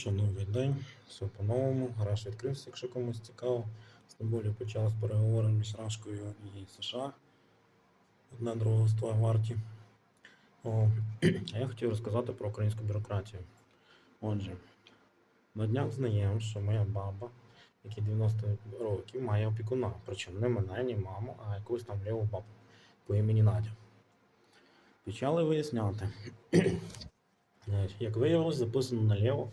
що, новий день, все по-новому. Гараж відкрився, якщо комусь цікаво. В Стамбулі почалися переговори між Рашкою і США. Одне другого стоя варті. О, а я хотів розказати про українську бюрократію. Отже, на днях знаємо, що моя баба, якій 90 років, має опікуна. Причому не мене, ні маму, а якусь там ліву бабу по імені Надя. Почали виясняти. Як виявилось, записано наліво.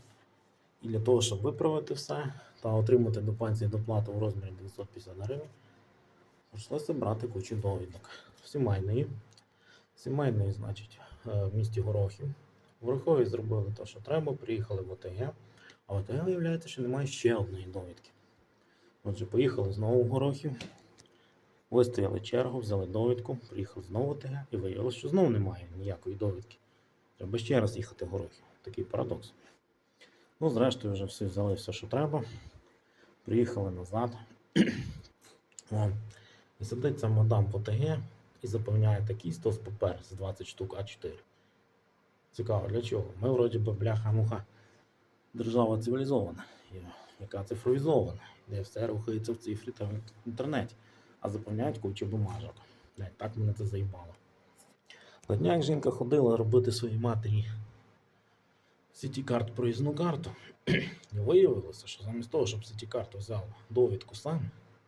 І для того, щоб виправити все та отримати до пенсії доплату в розмірі 950 гривень, прийшлося брати кучу довідок. Сімейної. Сімейної, значить, е, в місті Горохів. Горохові зробили те, що треба, приїхали в ОТГ. А в ОТГ виявляється, що немає ще одної довідки. Отже, поїхали знову в Горохів. Вистояли чергу, взяли довідку, приїхали знову в ОТГ і виявилося, що знову немає ніякої довідки. Треба ще раз їхати в Горохів. Такий парадокс. Ну, зрештою, вже всі взяли все, що треба. Приїхали назад. О, і сидить ця мадам по ТГ і заповняє такий стос папер з 20 штук А4. Цікаво, для чого? Ми вроді би бляха-муха. Держава цивілізована, яка цифровізована, де все рухається в цифрі та в інтернеті, а заповняють кучу бумажок. Так мене це заїбало. На днях жінка ходила робити своїй матері Сіті-карт проїзну карту. Виявилося, що замість того, щоб Сіті-карту взяв довідку сам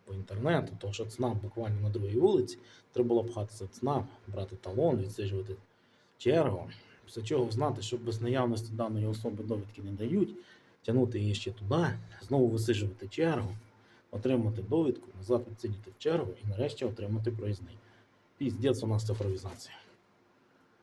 по інтернету, тому що ЦНАП буквально на другій вулиці, треба було пхатися в ЦНАП, брати талон, відсиджувати чергу. Після чого знати, що без наявності даної особи довідки не дають, тягнути її ще туди, знову висиджувати чергу, отримати довідку, назад відсидіти в чергу і нарешті отримати проїзний. Піздець у нас цифровізація.